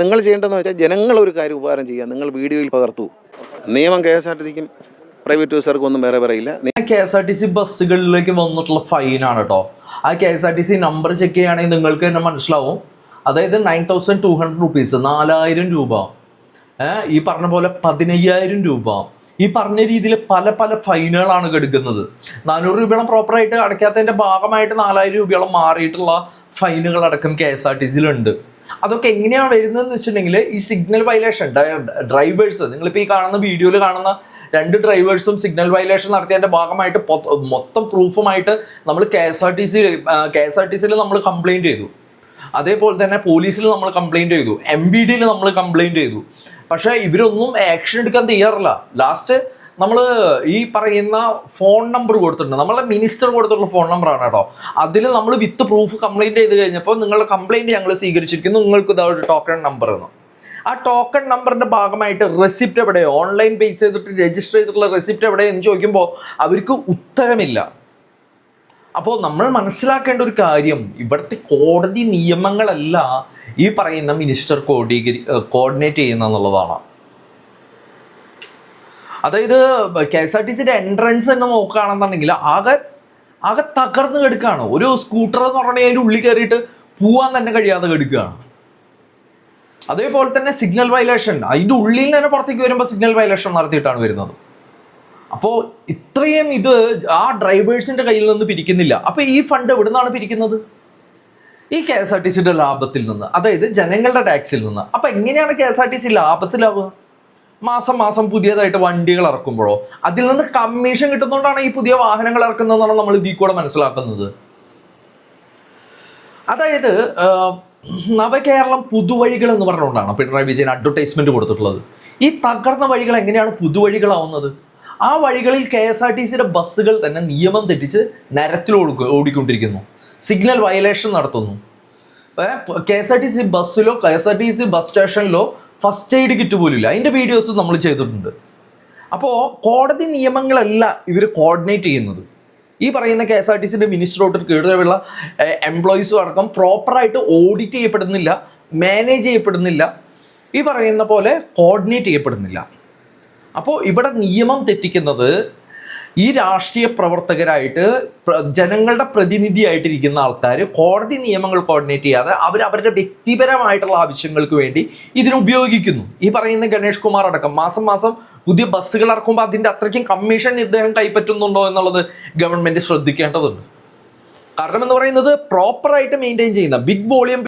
നിങ്ങൾ ചെയ്യേണ്ടതെന്ന് വെച്ചാൽ ജനങ്ങൾ ഒരു കാര്യം ഉപകാരം ചെയ്യുക. നിങ്ങൾ വീഡിയോയിൽ പകർത്തു. നിയമം കെ എസ് ആർ പ്രൈവറ്റ് ബസ്സുകാർക്കും ഒന്നും വേറെ പറയില്ല. K S R T C ബസ്സുകളിലേക്ക് വന്നിട്ടുള്ള ഫൈനാണ് കേട്ടോ ആ K S R T C number check ചെയ്യുകയാണെങ്കിൽ നിങ്ങൾക്ക് തന്നെ മനസ്സിലാവും. അതായത് nine thousand two hundred rupees നാലായിരം രൂപ. ഈ പറഞ്ഞ പോലെ പതിനയ്യായിരം രൂപ. ഈ പറഞ്ഞ രീതിയിൽ പല പല ഫൈനുകളാണ് കെടുക്കുന്നത്. നാനൂറ് രൂപയോളം പ്രോപ്പറായിട്ട് അടയ്ക്കാത്തതിന്റെ ഭാഗമായിട്ട് നാലായിരം രൂപയോളം മാറിയിട്ടുള്ള ഫൈനുകൾ അടക്കം കെ എസ് ആർ ടി സിയിലുണ്ട്. അതൊക്കെ എങ്ങനെയാണ് വരുന്നതെന്ന് വെച്ചിട്ടുണ്ടെങ്കിൽ ഈ സിഗ്നൽ വയലേഷൻ ഡ്രൈവേഴ്സ് നിങ്ങളിപ്പോൾ ഈ കാണുന്ന വീഡിയോയിൽ കാണുന്ന രണ്ട് ഡ്രൈവേഴ്സും സിഗ്നൽ വയലേഷൻ നടത്തിയതിന്റെ ഭാഗമായിട്ട് മൊത്തം പ്രൂഫുമായിട്ട് നമ്മൾ K S R T C K S R T സിയിൽ നമ്മൾ കംപ്ലയിന്റ് ചെയ്തു. അതേപോലെ തന്നെ പോലീസിൽ നമ്മൾ കംപ്ലയിന്റ് ചെയ്തു. എം ബി ഡിയിൽ നമ്മൾ കംപ്ലയിന്റ് ചെയ്തു. പക്ഷേ ഇവരൊന്നും ആക്ഷൻ എടുക്കാൻ തയ്യാറില്ല. ലാസ്റ്റ് നമ്മൾ ഈ പറയുന്ന ഫോൺ നമ്പർ കൊടുത്തിട്ടുണ്ട്. നമ്മളെ മിനിസ്റ്റർ കൊടുത്തിട്ടുള്ള ഫോൺ നമ്പർ ആണ് കേട്ടോ. അതിൽ നമ്മൾ വിത്ത് പ്രൂഫ് കംപ്ലൈന്റ് ചെയ്ത് കഴിഞ്ഞപ്പോൾ നിങ്ങളുടെ കംപ്ലൈന്റ് ഞങ്ങൾ സ്വീകരിച്ചിരിക്കുന്നു. നിങ്ങൾക്ക് ഇതാ ഒരു ടോക്കൺ നമ്പർ എന്ന്. ആ ടോക്കൺ നമ്പറിന്റെ ഭാഗമായിട്ട് റെസിപ്റ്റ് എവിടെ? ഓൺലൈൻ ബേസ് ചെയ്തിട്ട് രജിസ്റ്റർ ചെയ്തിട്ടുള്ള റെസിപ്റ്റ് എവിടെ എന്ന് ചോദിക്കുമ്പോൾ അവർക്ക് ഉത്തരമില്ല. അപ്പോൾ നമ്മൾ മനസ്സിലാക്കേണ്ട ഒരു കാര്യം ഇവിടുത്തെ കോടതി നിയമങ്ങളല്ല ഈ പറയുന്ന മിനിസ്റ്റർ കോഡീകരി കോർഡിനേറ്റ് ചെയ്യുന്ന എന്നുള്ളതാണ്. അതായത് കെ എസ് ആർ ടി സിയുടെ എൻട്രൻസ് തന്നെ നോക്കുകയാണെന്നുണ്ടെങ്കിൽ ആകെ ആകെ തകർന്ന് കെടുക്കുകയാണ്. ഒരു സ്കൂട്ടർ എന്ന് പറഞ്ഞാൽ അതിന്റെ ഉള്ളിൽ കയറിയിട്ട് പോവാൻ തന്നെ കഴിയാതെ കെടുക്കുകയാണ്. അതേപോലെ തന്നെ സിഗ്നൽ വയലേഷൻ അതിന്റെ ഉള്ളിൽ തന്നെ പുറത്തേക്ക് വരുമ്പോൾ സിഗ്നൽ വയലേഷൻ നടത്തിയിട്ടാണ് വരുന്നത്. അപ്പോൾ ഇത്രയും ഇത് ആ ഡ്രൈവേഴ്സിന്റെ കയ്യിൽ നിന്ന് പിരിക്കുന്നില്ല. അപ്പോൾ ഈ ഫണ്ട് എവിടെ നിന്നാണ് പിരിക്കുന്നത്? ഈ കെ എസ് ആർ ടി സിയുടെ ലാഭത്തിൽ നിന്ന്. അതായത് ജനങ്ങളുടെ ടാക്സിൽ നിന്ന്. അപ്പോൾ എങ്ങനെയാണ് K S R T C ലാഭത്തിലാവുക? മാസം മാസം പുതിയതായിട്ട് വണ്ടികൾ ഇറക്കുമ്പോഴോ? അതിൽ നിന്ന് കമ്മീഷൻ കിട്ടുന്നതുകൊണ്ടാണ് ഈ പുതിയ വാഹനങ്ങൾ ഇറക്കുന്നതെന്നാണ് നമ്മൾ ഇതിൽ കൂടെ മനസ്സിലാക്കുന്നത്. അതായത് നവകേരളം പുതുവഴികൾ എന്ന് പറഞ്ഞുകൊണ്ടാണ് പിണറായി വിജയൻ അഡ്വർടൈസ്മെന്റ് കൊടുത്തിട്ടുള്ളത്. ഈ തകർന്ന വഴികൾ എങ്ങനെയാണ് പുതുവഴികളാവുന്നത്? ആ വഴികളിൽ കെ എസ് ആർ ടി സിയുടെ ബസ്സുകൾ തന്നെ നിയമം തെറ്റിച്ച് നരത്തിൽ ഓടിക്കൊണ്ടിരിക്കുന്നു. സിഗ്നൽ വയലേഷൻ നടത്തുന്നു. K S R T C ബസ്സിലോ K S R T C bus സ്റ്റേഷനിലോ first aid kit പോലും ഇല്ല അതിന്റെ വീഡിയോസ് നമ്മൾ ചെയ്തിട്ടുണ്ട്. അപ്പോൾ കോടതി നിയമങ്ങളല്ല ഇവർ കോർഡിനേറ്റ് ചെയ്യുന്നത്. ഈ പറയുന്ന കെ എസ് ആർ ടി സിന്റെ മിനിസ്റ്ററോട്ട് കീഴിലുള്ള എംപ്ലോയീസും അടക്കം പ്രോപ്പറായിട്ട് ഓഡിറ്റ് ചെയ്യപ്പെടുന്നില്ല മാനേജ് ചെയ്യപ്പെടുന്നില്ല. ഈ പറയുന്ന പോലെ കോർഡിനേറ്റ് ചെയ്യപ്പെടുന്നില്ല. അപ്പോൾ ഇവിടെ നിയമം തെറ്റിക്കുന്നത് ഈ രാഷ്ട്രീയ പ്രവർത്തകരായിട്ട് ജനങ്ങളുടെ പ്രതിനിധിയായിട്ടിരിക്കുന്ന ആൾക്കാർ കോടതി നിയമങ്ങൾ കോർഡിനേറ്റ് ചെയ്യാതെ അവർ അവരുടെ വ്യക്തിപരമായിട്ടുള്ള ആവശ്യങ്ങൾക്ക് വേണ്ടി ഇതിനെ ഉപയോഗിക്കുന്നു. ഈ പറയുന്ന ഗണേഷ് കുമാർ അടക്കം മാസം മാസം പുതിയ ബസ്സുകൾ ഇറക്കുമ്പോൾ അതിന്റെ അത്രയ്ക്കും കമ്മീഷൻ ഇദ്ദേഹം കൈപ്പറ്റുന്നുണ്ടോ എന്നുള്ളത് ഗവൺമെന്റ് ശ്രദ്ധിക്കേണ്ടതുണ്ട്. കാരണം എന്ന് പറയുന്നത് പ്രോപ്പറായിട്ട് മെയിന്റെയിൻ ചെയ്യുന്ന ബിഗ് വോളിയം